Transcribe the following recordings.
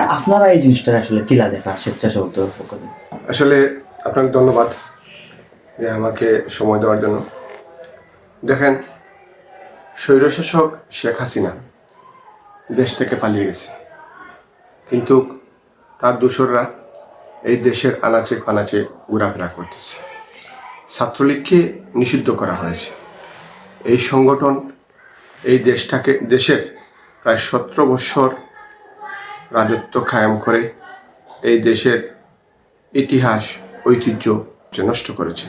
আপনারা এই জিনিসটা আসলে কিলা দেখা স্বেচ্ছাসেবকদের পক্ষ থেকে? আসলে আপনাকে ধন্যবাদ যে আমাকে সময় দেওয়ার জন্য। দেখেন, স্বৈরশাসক শেখ হাসিনা দেশ থেকে পালিয়ে গেছে। কিন্তু তার দোসররা এই দেশের আনাচে কানাচে ঘোরাফেরা করতেছে। ছাত্রলীগকে নিষিদ্ধ করা হয়েছে। এই সংগঠন এই দেশটাকে, দেশের প্রায় সতেরো বৎসর রাজত্ব কায়েম করে এই দেশের ইতিহাস, ঐতিহ্য যে নষ্ট করেছে।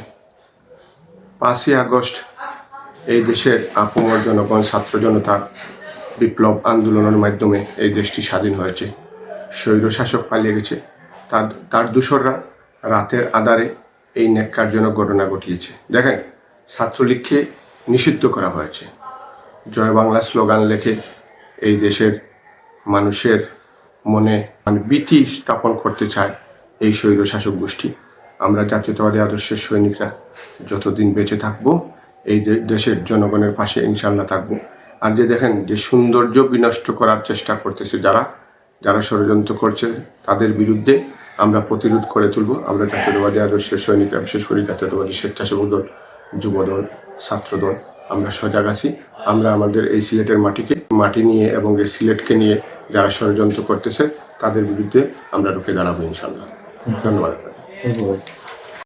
পাঁচই আগস্ট এই দেশের আপামর জনগণ, ছাত্র জনতার বিপ্লব আন্দোলনের মাধ্যমে এই দেশটি স্বাধীন হয়েছে। স্বৈরশাসক পালিয়ে গেছে। তার তার দূষররা রাতের আধারে এই ন্যাক্কারজনক ঘটনা ঘটিয়েছে। দেখেন, ছাত্রলীগকে নিষিদ্ধ করা হয়েছে। জয় বাংলা স্লোগান লেখে এই দেশের মানুষের মনে মানে ভীতি স্থাপন করতে চায় এই স্বৈর শাসক গোষ্ঠী। আমরা জাতীয়তাবাদী আদর্শের সৈনিকরা যতদিন বেঁচে থাকব, এই দেশের জনগণের পাশে ইনশাল্লাহ থাকব। আর যে দেখেন, যে সৌন্দর্য বিনষ্ট করার চেষ্টা করতেছে যারা যারা ষড়যন্ত্র করছে, তাদের বিরুদ্ধে আমরা প্রতিরোধ করে তুলব। আমরা জাতীয়তাবাদী আদর্শের সৈনিকরা, বিশেষ করে জাতীয়তাবাদী স্বেচ্ছাসেবক দল, যুবদল, ছাত্রদল, আমরা সজাগ আছি। আমরা আমাদের এই সিলেটের মাটিকে মাটি নিয়ে এবং এই সিলেটকে নিয়ে যারা ষড়যন্ত্র করতেছে তাদের বিরুদ্ধে আমরা রুখে দাঁড়াবো ইনশাল্লাহ ধন্যবাদ।